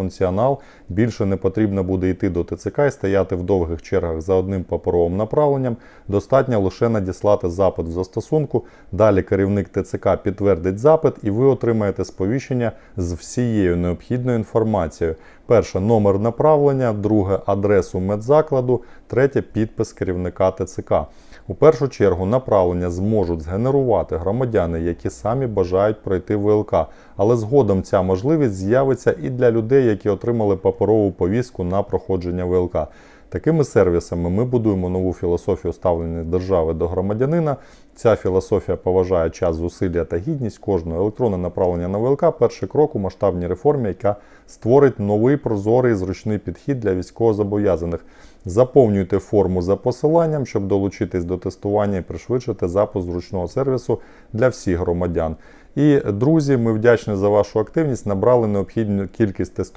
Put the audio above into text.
функціонал. Більше не потрібно буде йти до ТЦК і стояти в довгих чергах за одним паперовим направленням. Достатньо лише надіслати запит в застосунку. Далі керівник ТЦК підтвердить запит, і ви отримаєте сповіщення з всією необхідною інформацією. Перше номер направлення, друге адресу медзакладу, третє підпис керівника ТЦК. У першу чергу направлення зможуть згенерувати громадяни, які самі бажають пройти ВЛК. Але згодом ця можливість з'явиться і для людей, які отримали паперову повістку на проходження ВЛК. Такими сервісами ми будуємо нову філософію ставлення держави до громадянина. Ця філософія поважає час, зусилля та гідність кожного. Електронне направлення на ВЛК перший крок у масштабній реформі, яка створить новий прозорий зручний підхід для військовозобов'язаних. Заповнюйте форму за посиланням, щоб долучитись до тестування і пришвидшити запуск зручного сервісу для всіх громадян. І друзі, ми вдячні за вашу активність. Набрали необхідну кількість тестувань.